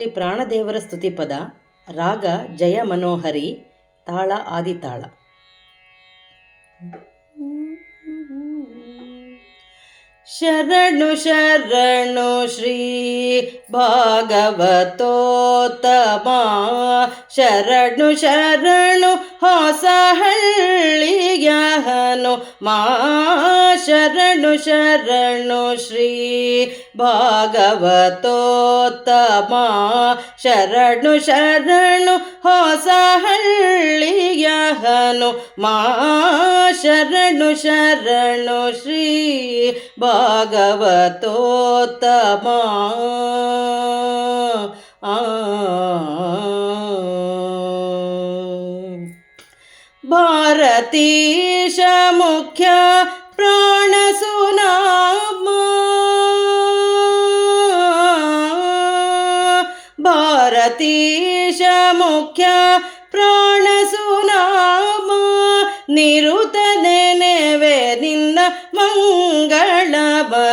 ಪ್ರಾಣದೇವರ ಸ್ತುತಿಪದ ರಾಗ ಜಯ ಮನೋಹರಿ ತಾಳ ಆದಿತಾಳ. ಶರಣು ಶರಣು ಶ್ರೀ ಭಾಗವತೋತ್ತಮ. ಶರಣು ಶರಣು ಹೊಸ ಹಳ್ಳಿಯಹನು ಮಾ ಶರಣು ಶರಣು ಶ್ರೀ ಭಾಗವತೋತ್ತಮ. ಶರಣು ಶರಣು ಹೊಸ ಹಳ್ಳಿಯಹನು ಮಾ ಶರಣು ಶರಣು ಶ್ರೀ ಭಾಗವತೋತ್ತಮ ಆ ಭಾರತೀಶ ಮುಖ್ಯ ಪ್ರಾಣ ಸುನಾಮ ಭಾರತೀಶ ಮುಖ್ಯ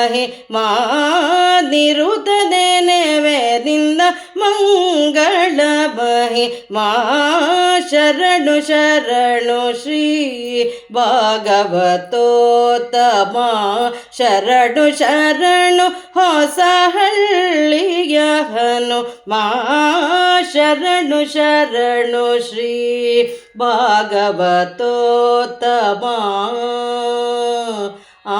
ಮಹಿ ಮಾ ನಿರುತ ನೆನೆವೆ ನಿನ್ನ ಮಂಗಳ ಬಹೆ ಮಾ ಶರಣು ಶರಣು ಶ್ರೀ ಭಾಗವತೋತ್ತಮ ಶರಣು ಶರಣು ಹೊಸ ಹಳ್ಳಿಯಹನು ಮಾ ಶರಣು ಶರಣು ಶ್ರೀ ಭಾಗವತೋತ್ತಮ ಆ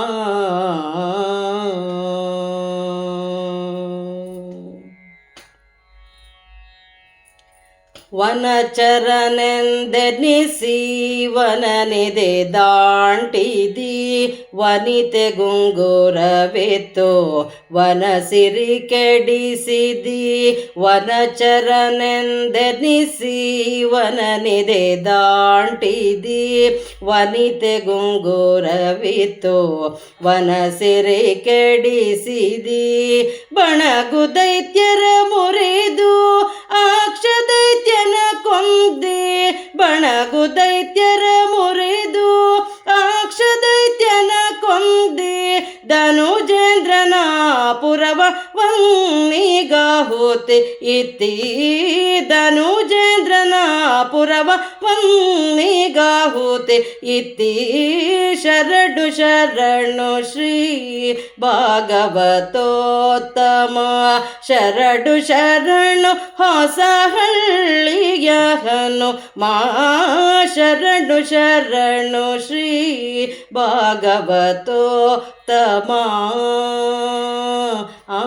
ವನಚರನೆಂದೆನಿಸಿ ವನನಿದೆ ದಾಂಟಿದಿ ವನಿತೆ ಗುಂಗೂರವೆತ್ತು ವನ ಸಿರಿ ಕೆಡಿಸಿದಿ ವನಚರನೆಂದೆನಿಸಿ ವನನಿದೆ ದಾಂಟಿದಿ ವನಿತೆ ಗುಂಗುರವಿತ್ತು ವನ ಸಿರಿ ಕೆಡಿಸಿದಿ ಬಣಗು ದೈತ್ಯರ ಮುರಿದು ಆಕ್ಷ ದೈತ್ಯನ ಕೊಂದೆ ಬಣಗು ದೈತ್ಯರ ಮುರಿದು ಆಕ್ಷ ದೈತ್ಯನ ಕೊಂದೆ ಧನುಜೇಂದ್ರನ ಪುರವ ವನ್ನಿಗಾಹುತಿ ಇತ್ತೀ ಧನುಜೇಂದ್ರನ ಪುರವ ಪನ್ನಿಗಾಹುತೆ ಇತಿ ಶರಣು ಶರಣು ಶ್ರೀ ಭಾಗವತೋತ್ತಮ. ಶರಣು ಶರಣು ಹೊಸ ಹಳ್ಳಿಯಹನು. ಮಾ ಶರಣು ಶರಣು ಶ್ರೀ ಭಾಗವತೋತ್ತಮ. ಆ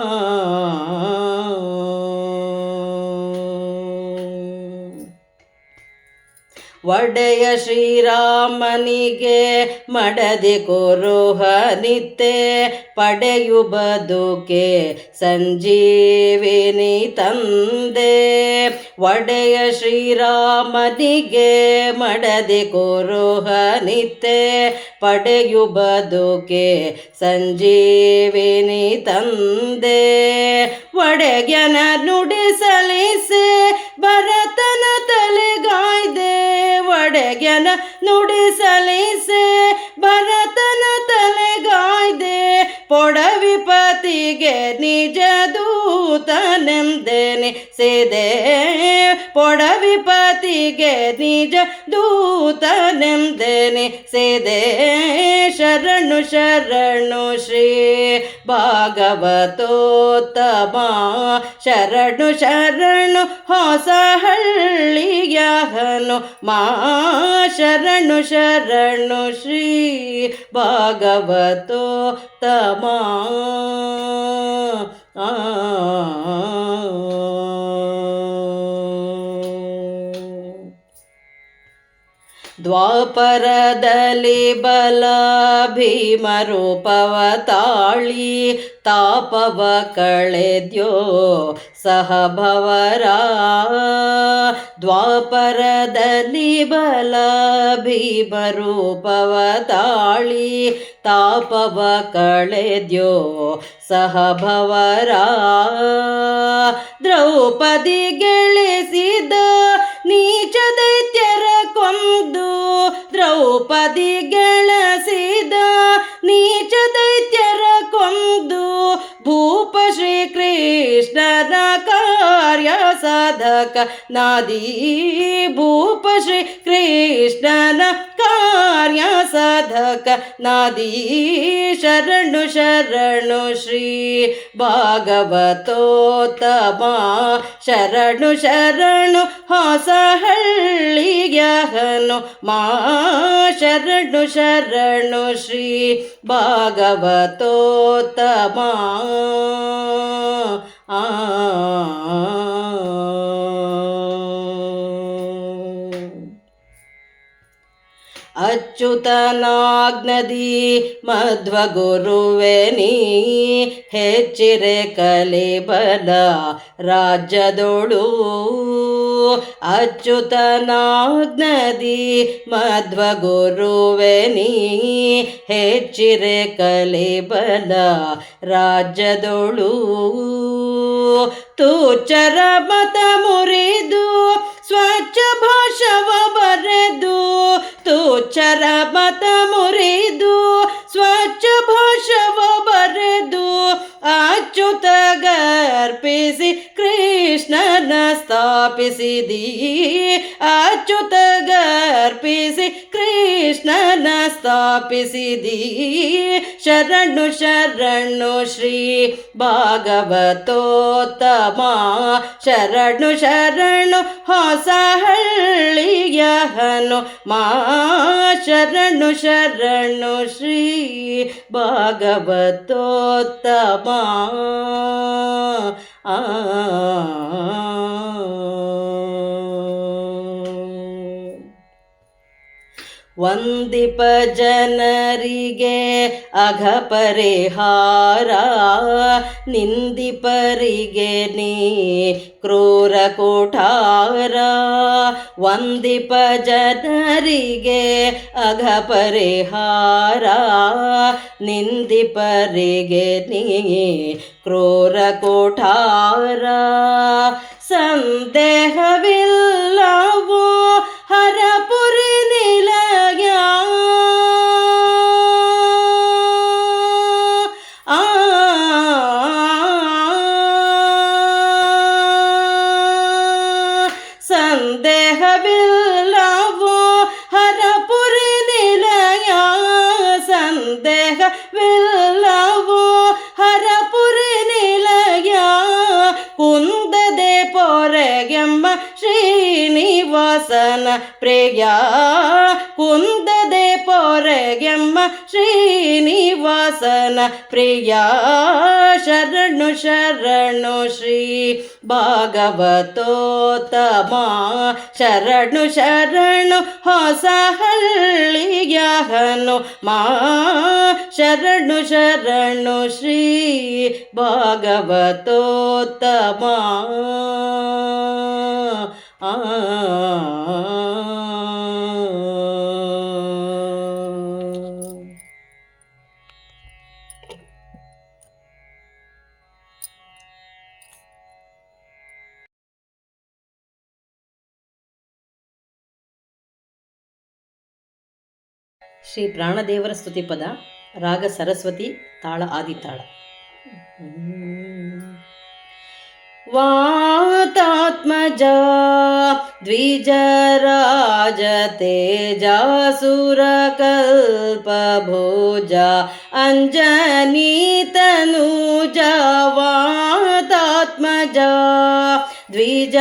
ಒಡೆಯ ಶ್ರೀರಾಮನಿಗೆ ಮಡದಿ ಕುರುಹನಿತ್ತೆ ಪಡೆಯು ಬದುಕೆ ಸಂಜೀವಿನಿ ತಂದೆ. ಒಡೆಯ ಶ್ರೀರಾಮನಿಗೆ ಮಡದಿ ಕುರುಹನಿತ್ತೆ ಪಡೆಯು ಬದುಕೆ ಸಂಜೀವಿನಿ ತಂದೆ. ಒಡೆಯನ ನುಡಿಸಲಿಸೆ ಭರತನ ತಲೆಗಾಯ್ದೆ ಒಡೆಯನ ನುಡಿಸಲಿಸೆ ಭರತನ ತಲೆಗಾಯ್ದೆ ಪೊಡವಿಪತಿಗೆ ನಿಜ ದೂತನೆಂದೇನೆ ಸೇದೆ. ಪೊಡವಿಪತಿಗೆ ನಿಜ ದೂತನೆಂದೇನೆ ಸೇದೆ. ಶರಣು ಶರಣು ಶ್ರೀ ಭಾಗವತೋತ್ತಮ. ಶರಣು ಶರಣು ಹೊಸ ಹಳ್ಳಿಯಹನು ಮಾ. ಶರಣು ಶರಣು ಶ್ರೀ ಭಾಗವತೋತ್ತಮ. ಆ. ದ್ವಾಪರದಲ್ಲಿ ಬಲ ಭೀಮರೂಪವ ತಾಳಿ ತಾಪವ ಕಳೆದ್ಯೋ ಸಹಭವರ. ದ್ವಾಪರದಲ್ಲಿ ಬಲ ಭೀಮರೂಪವ ತಾಳಿ ತಾಪವ ಕಳೆದ್ಯೋ ಸಹಭವರ. ದ್ರೌಪದಿ ಗೆಳಿಸಿದ ನೀಚ ದೈತ್ಯರ ಕೊಂದು ದ್ರೌಪದಿ ಸಾಧಕ ನಾದಿ ಭೂಪ ಶ್ರೀ ಕೃಷ್ಣನ ಕಾರ್ಯ ಸಾಧಕ ನಾದಿ ಶರಣು ಶರಣು ಶ್ರೀ ಭಾಗವತೋತ್ತಮ ಶರಣು ಶರಣು ಹೊಸಹಳ್ಳಿಯಹನು ಮಾ ಶರಣು ಶರಣು ಶ್ರೀ ಭಾಗವತೋತ್ತಮ. ಆ ಅಚ್ಯುತನಾಗ್ನದಿ ಮಧ್ವ ಗುರುವೆ ನೀ, ಹೆಚ್ಚಿರೆ ಕಲಿಬಲ ರಾಜ್ಯದೊಳು. ಅಚ್ಯುತನಾಗ್ನದಿ ಮಧ್ವ ಗುರುವೆ ನೀ, ಹೆಚ್ಚಿರೆ ಕಲಿಬಲ ರಾಜ್ಯದೊಳು. ತುಚರ ಮತ ಮುರಿದು ಸ್ವಚ್ಛ ಭಾಷವ ಬರೆದು, ತುಚರ ಮತ ಮುರಿದು, ಸ್ವಚ್ಛ ಭಾಷವ ಬರೆದು, ಅಚ್ಯುತ ಗರ್ಪಿಸಿ, ಕೃಷ್ಣನ ಸ್ಥಾಪಿಸಿದಿ. ಅಚ್ಯುತ ಗರ್ಪಿಸಿ ಕೃಷ್ಣನ ಸ್ಥಾಪಿಸಿದಿ. ಶರಣು ಶರಣು, ಶ್ರೀ ಭಾಗವತೋತ್ತಮ. ಶರಣು ಶರಣು, ಹೊಸಹಳ್ಳಿಯಹನು ಮಾ. ಶರಣು ಶರಣು, ಶ್ರೀ ಭಾಗವತೋತ್ತಮ. ಆ. ವಂದಿಪ ಜನರಿಗೆ ಅಘ ಪರಿಹಾರ. ನಿಂದಿಪರಿಗೆ ನೀ ಕ್ರೂರ ಕೋಠಾರ. ವಂದಿಪ ಜನರಿಗೆ ಅಘ ಪರಿಹಾರ. ನಿಂದಿಪರಿಗೆ ನೀ ಕ್ರೂರ ಕೋಠಾರ. ಸಂದೇಹವಿಲ್ಲವೋ ಹರಪುರಿ ನಿಲಯ ಆ ಸಂದೇಹವಿಲ್ಲವೋ ಹರಪುರಿ ನಿಲಯ ಸಂದೇಹವಿಲ್ಲವೋ ಹರಪುರಿ ನಿಲಯ ಕುಂದದೆ ಪೊರೆಗೆಮ್ಮ ಶ್ರೀನಿವಾಸನ ಪ್ರೇಯ ಕುಂದದೆ ಪೊರೆಗೆಮ್ಮ ಶ್ರೀನಿವಾಸನ ಪ್ರಿಯ. ಶರಣು ಶರಣು, ಶ್ರೀ ಭಾಗವತೋತ್ತಮ. ಶರಣು ಶರಣು, ಹೊಸ ಹಳ್ಳಿಯಹನು ಮಾ ಶರಣು ಶರಣು, ಶ್ರೀ ಭಾಗವತೋತ್ತಮ. ಶ್ರೀ ಪ್ರಾಣದೇವರ ಸ್ತುತಿ ಪದ ರಾಗ ಸರಸ್ವತಿ ತಾಳ ಆದಿತಾಳ वातात्मजा द्विजराजतेजासुरकल्पभोजा अञ्जनीतनूजा वातात्मजा। द्विजराजतेजा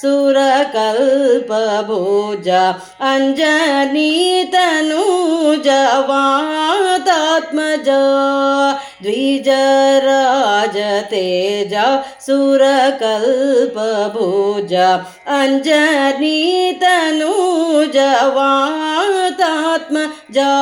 सुरकल्पभुजा अञ्जनीतनूजवातात्मजा द्विजराजतेजा सुरकल्पभुजा अञ्जनीतनूजवातात्मजा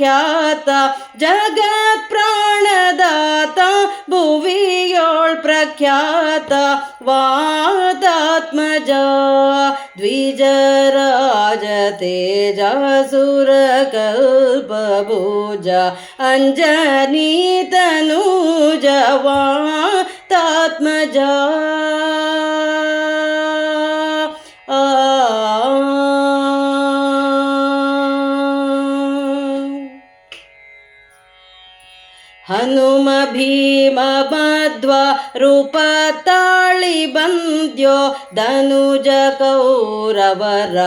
ಭುವಿಯೋಳ್ ಪ್ರಖ್ಯಾತ ಜಗತ್ ಪ್ರಾಣದಾತ ಭುವಿಯೋಳ್ ಪ್ರಖ್ಯಾತ ವಾತಾತ್ಮಜ ದ್ವಿಜರಾಜ ತೇಜಾಸುರ ಕಲ್ಪಭುಜ ಅಂಜನಿ ಭೀಮ ಮಧ್ವ ರೂಪ ತಾಳಿ ಬಂದ್ಯೋ ಧನುಜ ಕೌರವರ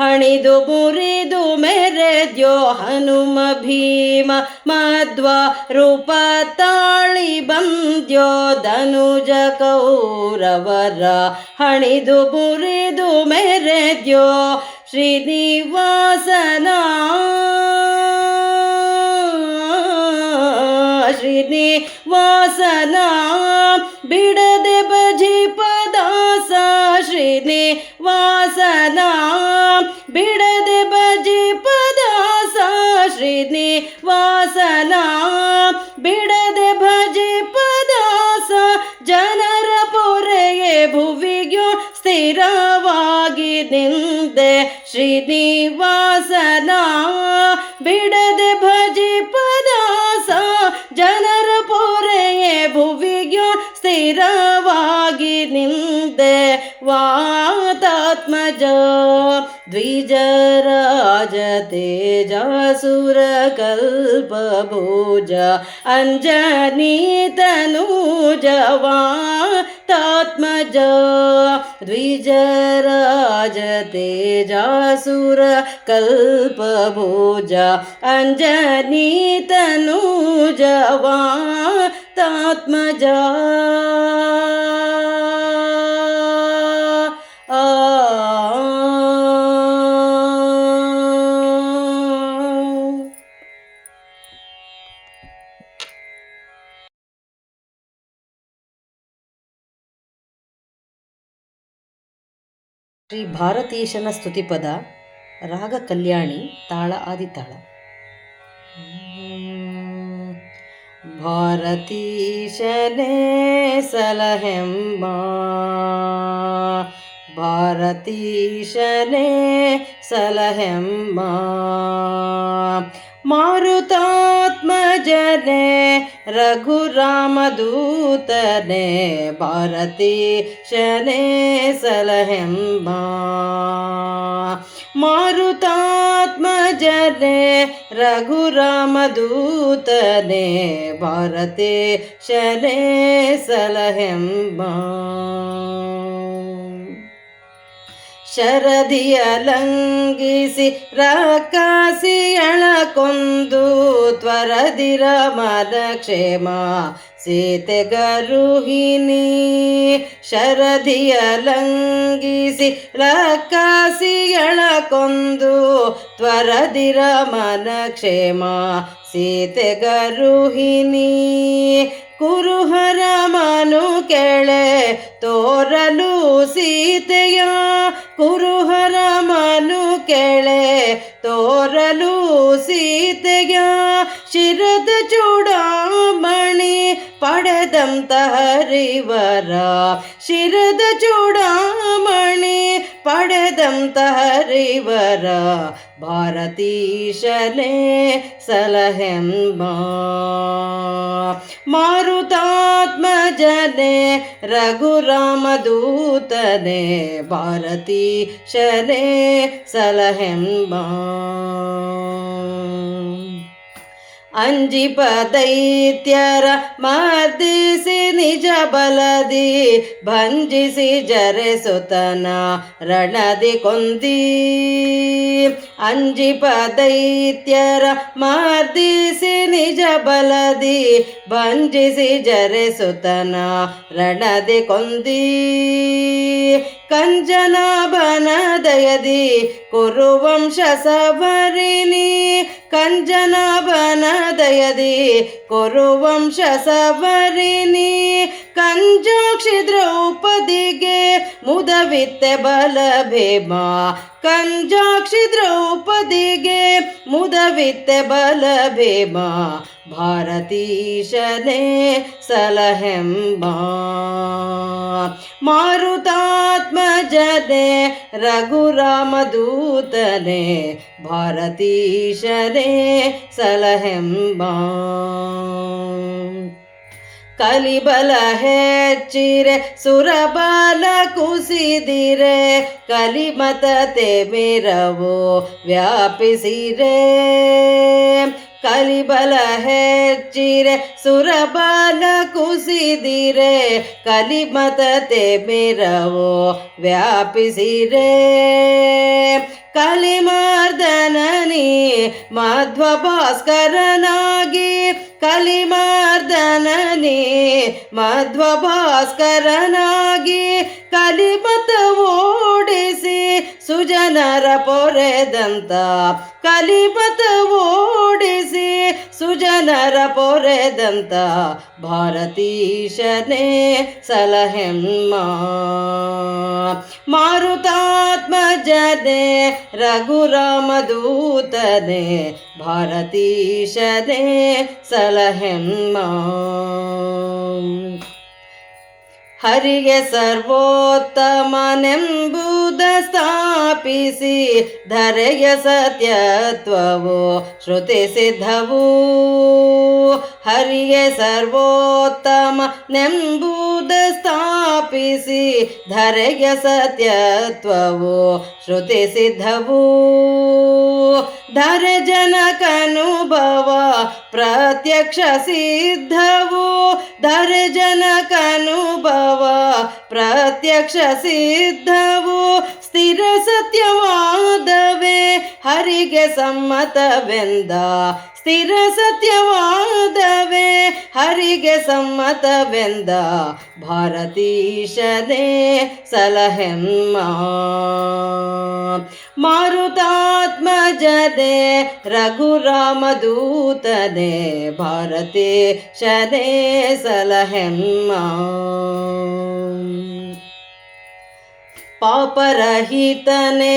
ಹಣಿದು ಮುರಿದು ಮೆರೆದ್ಯೋ ಹನುಮ ಭೀಮ ಮಧ್ವ ರೂಪ ತಾಳಿ ಬಂದ್ಯೋ ಧನುಜ ಕೌರವರ ಹಣಿದು ಮುರಿದು ಮೆರೆದ್ಯೋ ಶ್ರೀನಿವಾಸನ ಶ್ರೀನಿವಾಸನ ಬಿಡದೆ ಭಜಿ ಪದಾಸ ಶ್ರೀನಿವಾಸನ ಬಿಡದೆ ಭಜಿ ಪದಾಸ ಶ್ರೀನಿವಾಸನ ಬಿಡದೆ ಭಜಿ ಪದಾಸ ಜನರ ಪೊರೆಯೆ ಭುವಿಗ್ಯೋ ಸ್ಥಿರವಾಗಿ ನಿಂದೆ ಶ್ರೀನಿವಾಸನ ಬಿಡದೆ गिरिजराज तेजासुरकल्पभुज कल्प तात्मजा अंजनी तनु अञ्जनीतनूजवा तात्मजा ಶ್ರೀ ಭಾರತೀಶನ ಸ್ತುತಿಪದ ರಾಗ ಕಲ್ಯಾಣಿ ತಾಳ ಆದಿತಾಳ. ಭಾರತೀಶನೇ ಸಲಹೆಂಬ ಭಾರತೀಶನೇ ಸಲಹೆಂಬ मारुतात्मजने रघुरामदूतने भारते शने सलहंबा मारुतात्मजने रघुरामदूतने भारते शने सलहंबा ಶರದಿಯ ಲಂಘಿಸಿ ರಾಕಾಸಿಯಳ ಕೊಂದು ತ್ವರದಿರ ಮದ ಕ್ಷೇಮ. ಸೀತೆ ಗರುಹಿಣಿ ಶರದಿಯ ಲಂಘಿಸಿ ರಾಕಾಸಿಯಳ ಕೊಂದು ತ್ವರದಿರ ಮನ ಸೀತೆ ಗರುಹಿಣಿ ಕುರುಹರ ಮನು ಕೆಳೆ ತೋರಲು ಸೀತೆಯ ಕುರುಹರ ಮನು ಕೆಳೆ ತೋರಲು ಸೀತೆಯ ಶಿರದ ಚೂಡಾಮಣಿ ಪಡೆದಂತ ಹರಿವರ ಶಿರದ ಚೂಡಾಮಣಿ ಪಡೆದಂತ ಹರಿವರ ಭಾರತೀಶನೇ ಸಲಹೆಂಬ. ಮಾರುತಾತ್ಮಜನೆ ರಘುರಾಮದೂತನೆ ಭಾರತೀಶಲೇ ಸಲಹೆಂಬ. ಅಂಜಿಪ ದೈತ್ಯರ ಮರ್ದಿಸಿ ನಿಜ ಬಲದಿ, ಭಂಜಿಸಿ ಜರೆಸುತನ ರಣದಿ ಕೊಂದಿ. ಅಂಜಿಪ ದೈತ್ಯರ ಮರ್ದಿಸಿ ನಿಜ ಬಲದಿ, ಭಂಜಿಸಿ ಜರೆಸುತನ ರಣದಿ ಕೊಂದಿ. ಕಂಜನಾಭನ ದಯದಿ ಕುರುವಂಶ ಸವರಿನಿ ಕಂಜನಾಭನ ದಯದಿ ಕುರುವಂಶ ಕಂಜನಾಭನ ಕಂಜಾಕ್ಷಿ ದ್ರೌಪದಿಗೆ ಮುದವಿತ್ತೆ ಬಲ ಭೀಮ कञ्जाक्षि द्रौपदेगे मुदवित् बलभेबा भारतीशने सलहेम्बुतात्मजने रघुरामधूतने भारतीशने सलहेम्ब। ಕಲಿಬಲ ಹೆಚ್ಚಿರೆ ಸುರಬಲ ಕುಸಿದಿರೆ ಕಲಿಮತ ತೆಮಿರವು ವ್ಯಾಪಿಸಿರೆ ಕಲಿಬಲ ಹೆಚ್ಚಿರೆ ಸುರಬಲ ಕುಸಿದಿರೆ ಕಲಿಮತ ತೆಮಿರವು ವ್ಯಾಪಿಸಿರೆ ಕಲಿಮಾರ್ದನನಿ ಮಾಧ್ವ ಭಾಸ್ಕರನಾಗಿ. ಕಲಿಮಾರ್ದನೇ ಮಾಧ್ವ ಭಾಸ್ಕರನಾಗಿ ಕಲಿಮತ ಓಡಿಸಿ ಸುಜನರ ಪೊರೆದಂತ. ಕಲಿಮತ ಓಡಿಸಿ ಸುಜನರ ಪೊರೆದಂತ ಭಾರತೀಶನೇ ಸಲಹೆಮ್ಮ. ಮಾರುತಾತ್ಮಜನೆ ರಘುರಾಮದೂತನೆ ಭಾರತೀಶದೆ ಸಲಹೆಮ್ಮ. ಹರಿಗೆ ಸರ್ವೋತ್ತಮನೆಂಬುದ ಸ್ಥಾಪಿಸಿ, ಧರೆಯ ಸತ್ಯತ್ವವು ಶ್ರುತಿ ಸಿದ್ಧವು. ಹರಿಗೆ ಸರ್ವೋತ್ತಮನೆಂಬುದ ಸ್ಥಾಪಿಸಿ, ಧರೆಯ ಸತ್ಯತ್ವವು ಶ್ರುತಿ ಸಿದ್ಧವು. ಧರೆ ಜನಕನುಭವ ಪ್ರತ್ಯಕ್ಷ ಸಿದ್ಧವು ಧರೆ ಜನಕನುಭವ ಪ್ರತ್ಯಕ್ಷ ಸಿದ್ಧವು ಸ್ಥಿರ ಸತ್ಯವಾದವೇ ಹರಿಗೆ ಸಮ್ಮತವೆಂದ ಸ್ಥಿರ ಸತ್ಯವಾದವೇ ಹರಿಗೆ ಸಮ್ಮತವೆಂದ ಭಾರತೀಶನೇ ಸಲಹೆಮ್ಮ. ಮಾರುತಾತ್ಮಜನೆ ರಘುರಾಮದೂತನೆ ಭಾರತೀಶನೇ ಸಲಹೆಮ್ಮ. ಪಾಪರಹಿತನೆ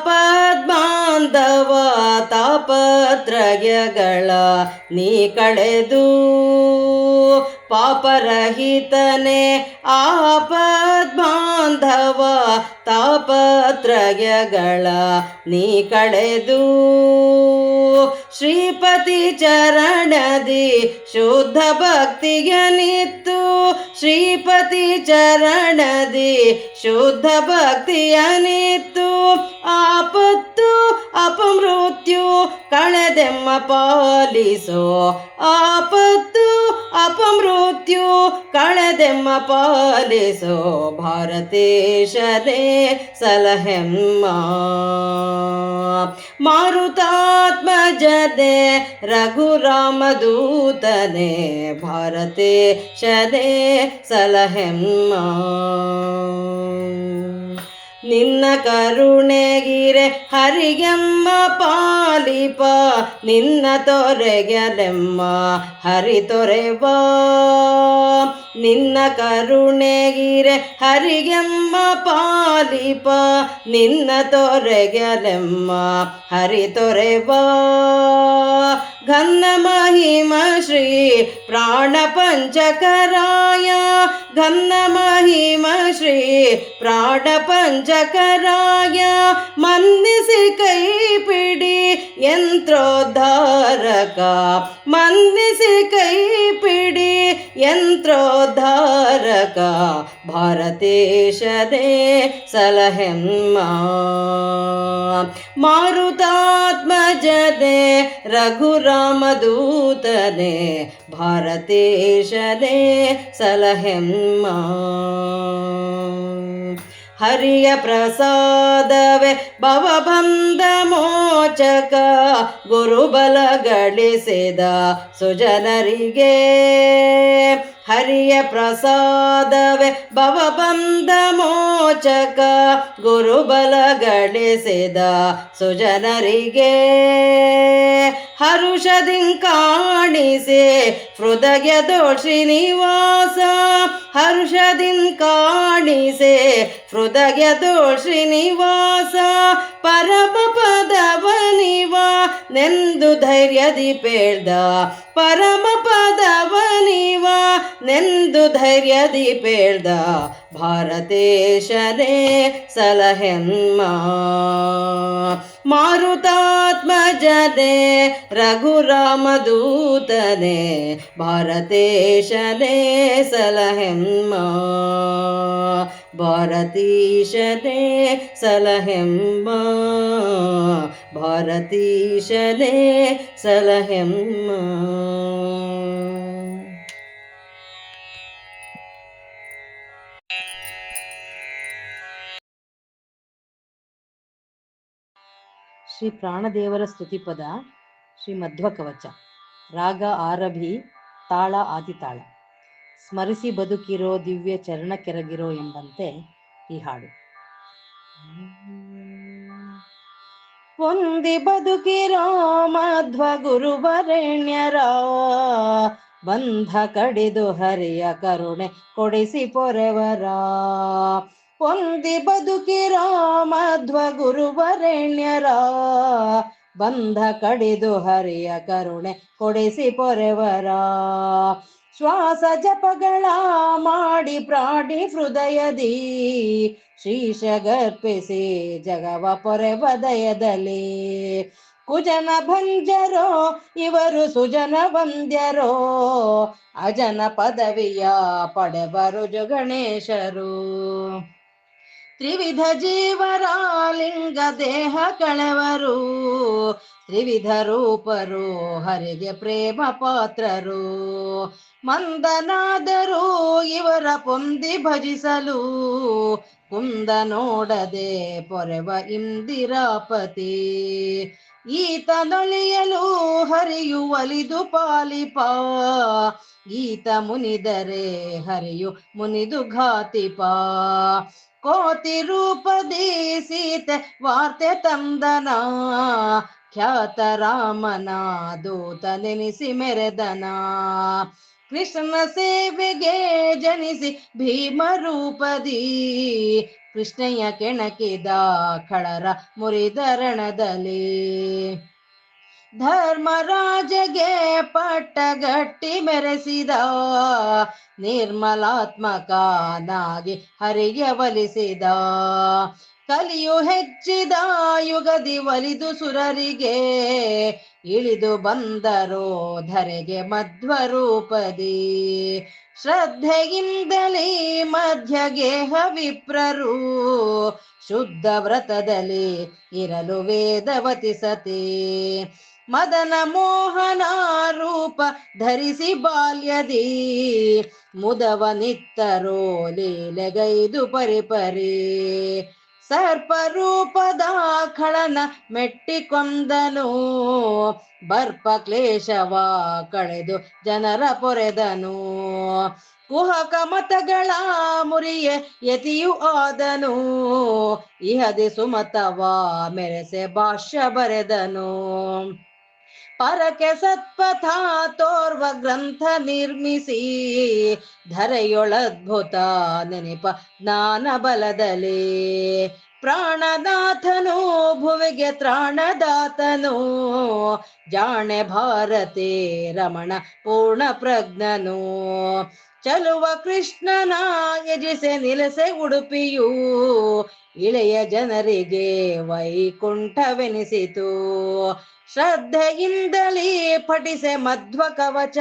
ಆಪದ್ಬಾಂಧವ ತಾಪತ್ರಯಗಳ ನೀ ಕಳೆದು ಪಾಪರಹಿತನೆ ಆಪದ್ಬಾಂಧವ ತಾಪತ್ರಯಗಳ ನೀ ಕಳೆದು ಶ್ರೀಪತಿ ಚರಣದಿ ಶುದ್ಧ ಭಕ್ತಿಯ ನಿತ್ತು ಶ್ರೀಪತಿ ಚರಣದಿ ಶುದ್ಧ ಭಕ್ತಿಯ ನಿತ್ತು ಆಪತ್ತು ಅಪಮೃತ್ಯು ಕಳೆದೆಮ್ಮ ಪಾಲಿಸೋ ಆಪತ್ತು ಅಪಮೃತ್ಯು ಕಳೆದೆಮ್ಮ ಪಾಲಿಸೋ ಭಾರತೇಶನೇ ಸಲಹೆಮ್ಮ ಮಾರುತಾತ್ಮಜನೆ ರಘುರಾಮದೂತನೆ ಭಾರತೇಶನೇ ಸಲಹೆಮ್ಮ ನಿನ್ನ ಕರುಣೆಗಿರೆ ಹರಿಗೆಮ್ಮ ಪಾಲಿಪ, ನಿನ್ನ ತೊರೆಗೆಲೆಮ್ಮ ಹರಿ ತೊರೆವ ನಿನ್ನ ಕರುಣೆಗಿರೆ ಹರಿಗೆಮ್ಮ ಪಾಲಿಪ, ನಿನ್ನ ತೊರೆಗೆಲೆಮ್ಮ ಹರಿ ತೊರೆವ ಘನ್ನ ಮಹಿಮ ಶ್ರೀ ಪ್ರಾಣ ಪಂಚಕರಾಯ. ಘನ್ನ ಮಹಿಮ ಶ್ರೀ ಪ್ರಾಣ ಪಂಚಕರಾಯ. ಮನ್ನಿಸಿ ಕೈ ಪಿಡಿ ಯಂತ್ರೋದ್ಧಾರಕ. ಮನ್ನಿಸಿ ಕೈ ಪಿಡಿ ಯಂತ್ರೋದ್ಧಾರಕ. ಭಾರತೇಶದೇ ಸಲಹೆಮ್ಮ. ಮಾರುತಾತ್ಮಜನೆ ರಘುರಾಮದೂತನೆ ಭಾರತೇಶನೆ ಸಲಹೆಮ್ಮ. ಹರಿಯ ಪ್ರಸಾದವೇ ಭವಬಂಧ ಮೋಚಕ ಗುರುಬಲ ಗಳಿಸಿದ ಸುಜನರಿಗೆ. ಹರಿಯ ಪ್ರಸಾದವೇ ಭವಬಂಧ ಮೋಚಕ ಗುರುಬಲ ಗಳಿಸಿದ ಸುಜನರಿಗೆ. ಹರುಷದಿ ಕಾಣಿಸೆ ಹೃದಯ ಶ್ರೀನಿವಾಸ ಹರುಷದಿ ಕಾಣಿಸೆ ಹೃದಯ ಶ್ರೀನಿವಾಸ ಪರಮ ಪದವನಿವ ನೆಂದು ಧೈರ್ಯದಿ ಪೇಳ್ದ ಪರಮ ಪದವನಿವ ನೆಂದು ಧೈರ್ಯದಿ ಪೇಳ್ದ ಭಾರತೇಶನೇ ಸಲಹೆನ್ಮ ಮಾರುತಾತ್ಮಜನೆ ರಘುರಾಮದೂತನೆ ಭಾರತೇಶನೇ ಸಲಹೆಮ್ಮ ಭಾರತೀಶನೇ ಸಲಹೆಮ್ಮ ಭಾರತೀಶನೇ ಸಲಹೆಮ್ಮ ಶ್ರೀ ಪ್ರಾಣದೇವರ ಸ್ತುತಿಪದ ಶ್ರೀ ಮಧ್ವಕವಚ ರಾಗ ಆರಭಿ ತಾಳ ಆದಿತಾಳ ಸ್ಮರಿಸಿ ಬದುಕಿರೋ ದಿವ್ಯ ಚರಣ ಕೆರಗಿರೋ ಎಂಬಂತೆ ಈ ಹಾಡು. ಒಂದಿ ಬದುಕಿರೋ ಮಾಧ್ವ ಗುರುವರೆಣ್ಯರ, ಬಂಧ ಕಡಿದು ಹರಿಯ ಕರುಣೆ ಕೊಡಿಸಿ ಪೊರೆವರ. ಒಂದಿ ಬದುಕಿರೋ ಮಾಧ್ವ ಗುರುವರೆಣ್ಯರ, ಬಂಧ ಕಡಿದು ಹರಿಯ ಕರುಣೆ ಕೊಡಿಸಿ ಪೊರೆವರ. ಶ್ವಾಸ ಜಪಗಳ ಮಾಡಿ ಪ್ರಾಣಿ ಹೃದಯದಿ ಶೀಶಗರ್ಪಿಸಿ ಜಗವ ಪೊರೆ ಹೃದಯದಲ್ಲಿ ಕುಜನ ಭಂಜರೋ, ಇವರು ಸುಜನ ವಂದ್ಯರೋ, ಅಜನ ಪದವಿಯ ಪಡೆಬರು ಗಣೇಶರು ತ್ರಿವಿಧ ಜೀವರ ಲಿಂಗ ದೇಹ ಕಳೆವರು, ತ್ರಿವಿಧ ರೂಪರು ಹರಿಗೆ ಪ್ರೇಮ ಪಾತ್ರರು. ಮಂದನಾದರೂ ಇವರ ಪೊಂದಿ ಭಜಿಸಲು ಕುಂದ ನೋಡದೆ ಪೊರೆವ ಇಂದಿರಾಪತಿ. ಈತ ನೊಳಿಯಲು ಹರಿಯು ಒಲಿದು ಪಾಲಿಪ. ಈತ ಮುನಿದರೆ ಹರಿಯು ಮುನಿದು ಘಾತಿಪ. ಕೋತಿ ರೂಪದಿ ಸೀತೆ ವಾರ್ತೆ ತಂದನ. ಖ್ಯಾತ ರಾಮನ ದೂತ ನೆನೆಸಿ ಮೆರೆದನ. ಕೃಷ್ಣನ ಸೇವೆಗೆ ಜನಿಸಿ ಭೀಮ ರೂಪದಿ ಕೃಷ್ಣಯ್ಯ ಕೆಣಕಿದ ಖಳರ ಮುರಿದರಣದಲ್ಲಿ. ಧರ್ಮರಾಜಗೆ ಪಟ್ಟಗಟ್ಟಿ ಮೆರೆಸಿದ ನಿರ್ಮಲಾತ್ಮಕನಾಗಿ ಹರಿಗೆ ಒಲಿಸಿದ. ಕಲಿಯು ಹೆಚ್ಚಿದ ಯುಗದಿ ಒಲಿದು ಸುರರಿಗೆ ಇಳಿದು ಬಂದರೋ ಧರೆಗೆ ಮಧ್ವರೂಪದಿ. ಶ್ರದ್ಧೆಯಿಂದಲೇ ಮಧ್ಯಗೇಹ ವಿಪ್ರರು. ಶುದ್ಧ ವ್ರತದಲ್ಲಿ ಇರಲು ವೇದವತಿ ಸತಿ. ಮದನ ಮೋಹನ ರೂಪ ಧರಿಸಿ ಬಾಲ್ಯದಿ. ಮುದವ ನಿತ್ತರೋ ಲೀಲೆಗೈದು ಪರಿಪರಿ. ಸರ್ಪರೂಪದ ಖಳನ ಮೆಟ್ಟಿಕೊಂದನು. ಬರ್ಪ ಕ್ಲೇಶವ ಕಳೆದು ಜನರ ಪೊರೆದನು. ಕುಹಕ ಮತಗಳ ಮುರಿಯೆ ಯತಿಯು ಆದನು. ಇಹದೆ ಸುಮತವ ಮೆರೆಸೆ ಭಾಷ್ಯ ಬರೆದನು. ಪರಕೆ ಸತ್ಪಥ ತೋರ್ವ ಗ್ರಂಥ ನಿರ್ಮಿಸಿ, ಧರೆಯೊಳದ್ಭುತ ನೆನಪ ಜ್ಞಾನ ಬಲದಲ್ಲಿ. ಪ್ರಾಣನಾಥನು ಭುವಿಗೆ ತ್ರಾಣದಾತನು, ಜಾಣೆ ಭಾರತಿ ರಮಣ ಪೂರ್ಣ ಪ್ರಜ್ಞನು. ಚಲುವ ಕೃಷ್ಣನ ಯಜಿಸೆ ನಿಲಸೆ ಉಡುಪಿಯು, ಇಳೆಯ ಜನರಿಗೆ ವೈಕುಂಠವೆನಿಸಿತು. ಶ್ರದ್ಧೆಯಿಂದಲೇ ಪಠಿಸೆ ಮಧ್ವ ಕವಚ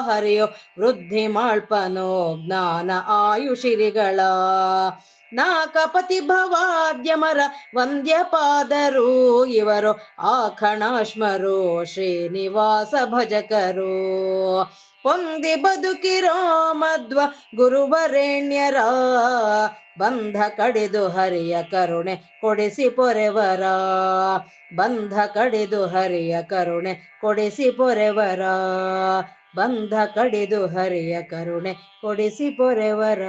ಹರಿಯೋ ವೃದ್ಧಿ ಮಾಳ್ಪನೋ ಜ್ಞಾನ ಆಯುಷಿರಿಗಳ. ನಾಕಪತಿ ಭವಾದ್ಯಮರ ವಂದ್ಯಪಾದರು ಇವರು ಆಖಣಾಶ್ಮರು ಶ್ರೀನಿವಾಸ ಭಜಕರು. ಹೊಂದಿ ಬದುಕಿರೋ ಮಧ್ವ ಗುರುವರೆಣ್ಯರ, ಬಂಧ ಕಡಿದು ಹರಿಯ ಕರುಣೆ ಕೊಡಿಸಿ ಪೊರೆವರ. ಬಂಧ ಕಡಿದು ಹರಿಯ ಕರುಣೆ ಕೊಡಿಸಿ ಪೊರೆವರ. ಬಂಧ ಕಡಿದು ಹರಿಯ ಕರುಣೆ ಕೊಡಿಸಿ ಪೊರೆವರ.